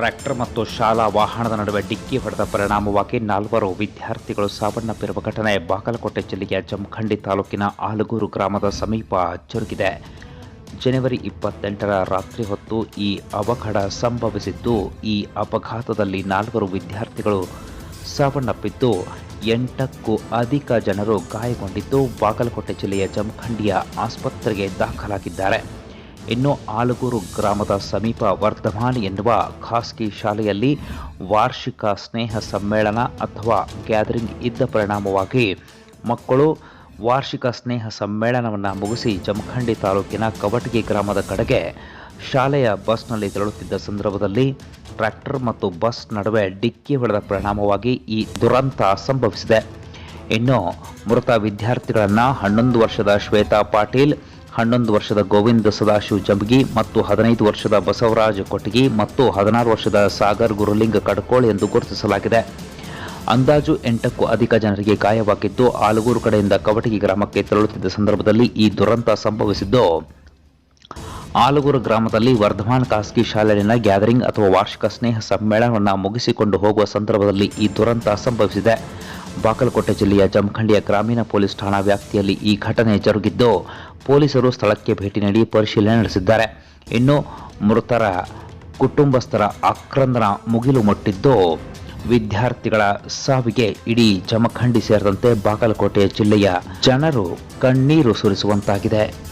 Tractor ಮತ್ತು ಶಾಲಾ ವಾಹನದ ನಡುವೆ ಡಿಕ್ಕಿ ಹೊಡೆದ ಪರಿಣಾಮವಾಗಿ ನಾಲ್ವರು ವಿದ್ಯಾರ್ಥಿಗಳು ಸಾವನ್ನಪ್ಪಿರುವ ಘಟನೆ ಬಾಗಲಕೋಟೆ ಜಿಲ್ಲೆಯ ಜಮಖಂಡಿ ತಾಲೂಕಿನ ಆಲಗೂರು ಗ್ರಾಮದ ಸಮೀಪ ಜರುಗಿದೆ. ಜನವರಿ ಇಪ್ಪತ್ತೆಂಟರ ರಾತ್ರಿ ಹೊತ್ತು ಈ ಅವಘಡ ಸಂಭವಿಸಿದ್ದು, ಈ ಅಪಘಾತದಲ್ಲಿ ನಾಲ್ವರು ವಿದ್ಯಾರ್ಥಿಗಳು ಸಾವನ್ನಪ್ಪಿದ್ದು, ಎಂಟಕ್ಕೂ ಅಧಿಕ ಜನರು ಗಾಯಗೊಂಡಿದ್ದು, ಬಾಗಲಕೋಟೆ ಜಿಲ್ಲೆಯ ಜಮಖಂಡಿಯ ಆಸ್ಪತ್ರೆಗೆ ದಾಖಲಾಗಿದ್ದಾರೆ. ಇನ್ನು ಆಲಗೂರು ಗ್ರಾಮದ ಸಮೀಪ ವರ್ಧಮಾನ್ ಎನ್ನುವ ಖಾಸಗಿ ಶಾಲೆಯಲ್ಲಿ ವಾರ್ಷಿಕ ಸ್ನೇಹ ಸಮ್ಮೇಳನ ಅಥವಾ ಗ್ಯಾದರಿಂಗ್ ಇದ್ದ ಪರಿಣಾಮವಾಗಿ ಮಕ್ಕಳು ವಾರ್ಷಿಕ ಸ್ನೇಹ ಸಮ್ಮೇಳನವನ್ನು ಮುಗಿಸಿ ಜಮಖಂಡಿ ತಾಲೂಕಿನ ಕವಟಗಿ ಗ್ರಾಮದ ಕಡೆಗೆ ಶಾಲೆಯ ಬಸ್ನಲ್ಲಿ ತೆರಳುತ್ತಿದ್ದ ಸಂದರ್ಭದಲ್ಲಿ ಟ್ರ್ಯಾಕ್ಟರ್ ಮತ್ತು ಬಸ್ ನಡುವೆ ಡಿಕ್ಕಿ ಹೊಡೆದ ಪರಿಣಾಮವಾಗಿ ಈ ದುರಂತ ಸಂಭವಿಸಿದೆ. ಇನ್ನು ಮೃತ ವಿದ್ಯಾರ್ಥಿಗಳನ್ನು ಹನ್ನೊಂದು ವರ್ಷದ ಶ್ವೇತಾ ಪಾಟೀಲ್ ಹನ್ನೊಂದು ವರ್ಷದ ಗೋವಿಂದ ಸದಾಶಿವ್ ಜಂಬಗಿ ಮತ್ತು ಹದಿನೈದು ವರ್ಷದ ಬಸವರಾಜ ಕೊಟಗಿ ಮತ್ತು ಹದಿನಾರು ವರ್ಷದ ಸಾಗರ್ ಗುರುಲಿಂಗ ಕಡ್ಕೋಳ್ ಎಂದು ಗುರುತಿಸಲಾಗಿದೆ. ಅಂದಾಜು ಎಂಟಕ್ಕೂ ಅಧಿಕ ಜನರಿಗೆ ಗಾಯವಾಗಿದ್ದು, ಆಲಗೂರು ಕಡೆಯಿಂದ ಕವಟಗಿ ಗ್ರಾಮಕ್ಕೆ ತೆರಳುತ್ತಿದ್ದ ಸಂದರ್ಭದಲ್ಲಿ ಈ ದುರಂತ ಸಂಭವಿಸಿದ್ದು, ಆಲಗೂರು ಗ್ರಾಮದಲ್ಲಿ ವರ್ಧಮಾನ್ ಖಾಸಗಿ ಶಾಲೆಯಲ್ಲಿನ ಗ್ಯಾದರಿಂಗ್ ಅಥವಾ ವಾರ್ಷಿಕ ಸ್ನೇಹ ಸಮ್ಮೇಳನವನ್ನು ಮುಗಿಸಿಕೊಂಡು ಹೋಗುವ ಸಂದರ್ಭದಲ್ಲಿ ಈ ದುರಂತ ಸಂಭವಿಸಿದೆ. ಬಾಗಲಕೋಟೆ ಜಿಲ್ಲೆಯ ಜಮಖಂಡಿಯ ಗ್ರಾಮೀಣ ಪೊಲೀಸ್ ಠಾಣಾ ವ್ಯಾಪ್ತಿಯಲ್ಲಿ ಈ ಘಟನೆ ಜರುಗಿದ್ದು ಪೊಲೀಸರು ಸ್ಥಳಕ್ಕೆ ಭೇಟಿ ನೀಡಿ ಪರಿಶೀಲನೆ ನಡೆಸಿದ್ದಾರೆ. ಇನ್ನು ಮೃತರ ಕುಟುಂಬಸ್ಥರ ಆಕ್ರಂದನ ಮುಗಿಲು ಮುಟ್ಟಿದ್ದು ವಿದ್ಯಾರ್ಥಿಗಳ ಸಾವಿಗೆ ಇಡೀ ಜಮಖಂಡಿ ಸೇರಿದಂತೆ ಬಾಗಲಕೋಟೆ ಜಿಲ್ಲೆಯ ಜನರು ಕಣ್ಣೀರು ಸುರಿಸುವಂತಾಗಿದೆ.